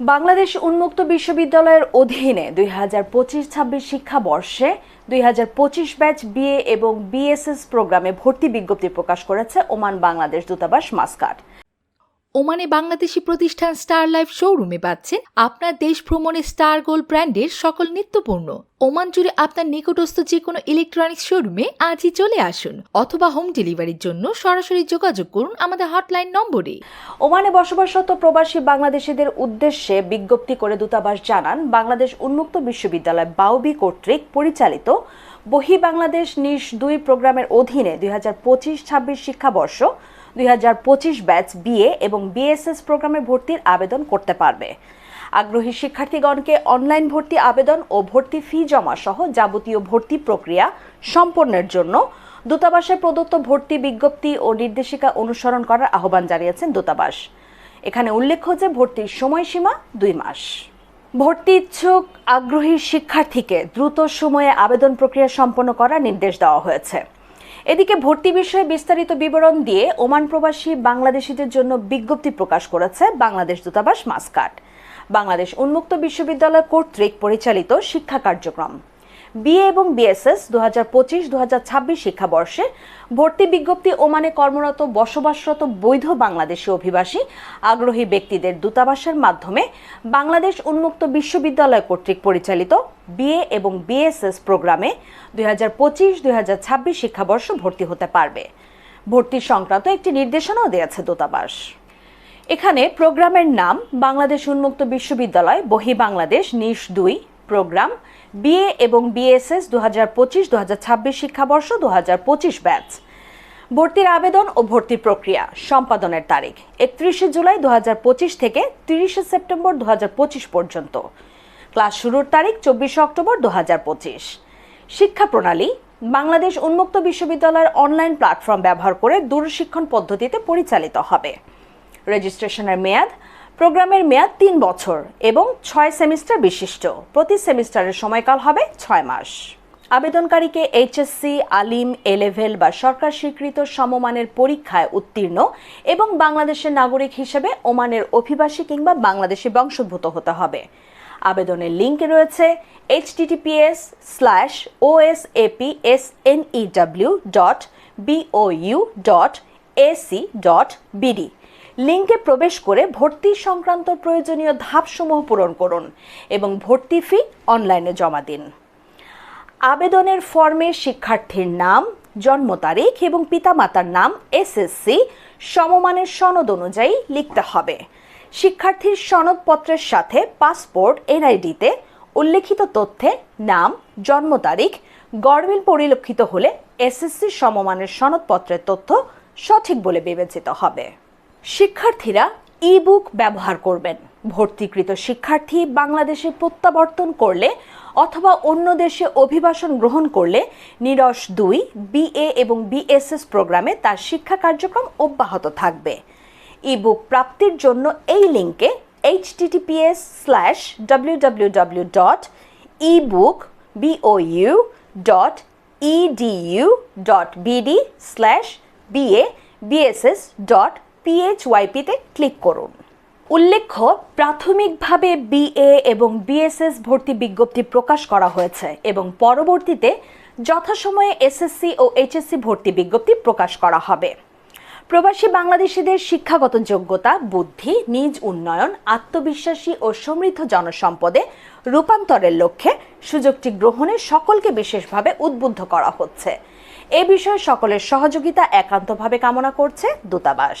বাংলাদেশ উন্মুক্ত বিশ্ববিদ্যালয়ের অধীনে দুই হাজার পঁচিশ ছাব্বিশ শিক্ষাবর্ষে দুই হাজার পঁচিশ ব্যাচ বিএ এবং বিএসএস প্রোগ্রামে ভর্তি বিজ্ঞপ্তি প্রকাশ করেছে ওমান বাংলাদেশ দূতাবাস মাস্কাট ওমানে বাংলাদেশি প্রতিষ্ঠান স্টার লাইফ শোরুমে পাচ্ছেন আপনার দেশ ভ্রমণে স্টার গোল্ড ব্র্যান্ডের সকল নিত্যপণ্য। ওমান জুড়ে আপনার নিকটস্থ যে কোনো ইলেকট্রনিক্স শোরুমে আজই চলে আসুন অথবা হোম ডেলিভারির জন্য সরাসরি যোগাযোগ করুন আমাদের হটলাইন নম্বরে। ওমানে বসবাসরত প্রবাসী বাংলাদেশিদের উদ্দেশ্যে বিজ্ঞপ্তি করে দূতাবাস জানান, বাংলাদেশ উন্মুক্ত বিশ্ববিদ্যালয় বাউবি কর্তৃক পরিচালিত বহি বাংলাদেশ নিশ দুই প্রোগ্রামের অধীনে দুই হাজার পঁচিশ ছাব্বিশ শিক্ষাবর্ষ দুই হাজার পঁচিশ ব্যাচ বিএ এবং বিএসএস প্রোগ্রামে ভর্তির আবেদন করতে পারবে। আগ্রহী শিক্ষার্থীগণকে অনলাইন ভর্তি আবেদন ও ভর্তি ফি জমা সহ যাবতীয় ভর্তি প্রক্রিয়া সম্পন্নের জন্য দূতাবাসে প্রদত্ত ভর্তি বিজ্ঞপ্তি ও নির্দেশিকা অনুসরণ করার আহ্বান জানিয়েছেন দূতাবাস। এখানে উল্লেখ্য যে ভর্তির সময়সীমা দুই মাস। ভর্তি ইচ্ছুক আগ্রহী শিক্ষার্থীকে দ্রুত সময়ে আবেদন প্রক্রিয়া সম্পন্ন করার নির্দেশ দেওয়া হয়েছে। এদিকে ভর্তি বিষয়ে বিস্তারিত বিবরণ দিয়ে ওমান প্রবাসী বাংলাদেশিদের জন্য বিজ্ঞপ্তি প্রকাশ করেছে বাংলাদেশ দূতাবাস মাসকাট। বাংলাদেশ উন্মুক্ত বিশ্ববিদ্যালয় কর্তৃক পরিচালিত শিক্ষা কার্যক্রম। বিএ এবং বিএসএস দু হাজার পঁচিশ দু হাজার ছাব্বিশ শিক্ষাবর্ষে ভর্তি বিজ্ঞপ্তি ওমানে কর্মরত বসবাসরত বৈধ বাংলাদেশি অভিবাসী আগ্রহী ব্যক্তিদের দূতাবাসের মাধ্যমে বাংলাদেশ উন্মুক্ত বিশ্ববিদ্যালয় কর্তৃক পরিচালিত বিএ এবং বিএসএস প্রোগ্রামে দুই হাজার পঁচিশ দুই হাজার ছাব্বিশ শিক্ষাবর্ষ ভর্তি হতে পারবে। ভর্তি সংক্রান্ত একটি নির্দেশনাও দিয়েছে দূতাবাস। এখানে প্রোগ্রামের নাম, বাংলাদেশ উন্মুক্ত বিশ্ববিদ্যালয়, বহি বাংলাদেশ, নিশ দুই প্রোগ্রাম, বিএ এবং বিএসএস দু হাজার পঁচিশ দু হাজার ছাব্বিশ শিক্ষাবর্ষ দু হাজার পঁচিশ ব্যাচ। ভর্তির আবেদন ও ভর্তি প্রক্রিয়া সম্পাদনের তারিখ একত্রিশে জুলাই দু হাজার পঁচিশ থেকে তিরিশে সেপ্টেম্বর দু হাজার পঁচিশ পর্যন্ত। ক্লাস শুরুর তারিখ চব্বিশে অক্টোবর দু হাজার পঁচিশ। শিক্ষা প্রণালী, বাংলাদেশ উন্মুক্ত বিশ্ববিদ্যালয়ের অনলাইন প্ল্যাটফর্ম ব্যবহার করে দূরশিক্ষণ পদ্ধতিতে পরিচালিত হবে। রেজিস্ট্রেশনের মেয়াদ প্রোগ্রামের মেয়াদ তিন বছর এবং ছয় সেমিস্টার বিশিষ্ট। প্রতি সেমিস্টারের সময়কাল হবে ছয় মাস। আবেদনকারীকে এইচএসসি, আলিম এ লেভেল বা সরকার স্বীকৃত সমমানের পরীক্ষায় উত্তীর্ণ এবং বাংলাদেশের নাগরিক হিসেবে ওমানের অভিবাসী কিংবা বাংলাদেশি বংশোদ্ভূত হতে হবে। আবেদনের লিঙ্কে রয়েছে HTTPS slash OSAP S N EW dot BOU dot AC dot BD লিঙ্কে প্রবেশ করে ভর্তি সংক্রান্ত প্রয়োজনীয় ধাপসমূহ পূরণ করুন এবং ভর্তি ফি অনলাইনে জমা দিন। আবেদনের ফর্মে শিক্ষার্থীর নাম, জন্ম তারিখ এবং পিতামাতার নাম এসএসসি সমমানের সনদ অনুযায়ী লিখতে হবে। শিক্ষার্থীর সনদপত্রের সাথে পাসপোর্ট এনআইডিতে উল্লেখিত তথ্যে নাম, জন্ম তারিখ গড়মিল পরিলক্ষিত হলে এসএসসি সমমানের সনদপত্রের তথ্য সঠিক বলে বিবেচিত হবে। শিক্ষার্থীরা ই বুক ব্যবহার করবেন। ভর্তিকৃত শিক্ষার্থী বাংলাদেশে প্রত্যাবর্তন করলে অথবা অন্য দেশে অভিবাসন গ্রহণ করলে নিরস দুই বিএ এবং বিএসএস প্রোগ্রামে তার শিক্ষা কার্যক্রম অব্যাহত থাকবে। ই বুক প্রাপ্তির জন্য এই লিঙ্কে HTTPS slash W W W dot E book BOU dot EDU dot BD slash BA BSS dot পিএইচওয়াইপিতে click করুন। উল্লেখ্য, প্রাথমিকভাবে বিএ এবং বিএসএস ভর্তি বিজ্ঞপ্তি প্রকাশ করা হয়েছে এবং পরবর্তীতে যথাসময়ে এসএসসি ও এইচএসসি ভর্তি বিজ্ঞপ্তি প্রকাশ করা হবে। প্রবাসী বাংলাদেশিদের শিক্ষাগত যোগ্যতা, বুদ্ধি, নিজ উন্নয়ন, আত্মবিশ্বাসী ও সমৃদ্ধ জনসম্পদে রূপান্তরের লক্ষ্যে সুযোগটি গ্রহণে সকলকে বিশেষভাবে উদ্বুদ্ধ করা হচ্ছে। এ বিষয়ে সকলের সহযোগিতা একান্তভাবে কামনা করছে দূতাবাস।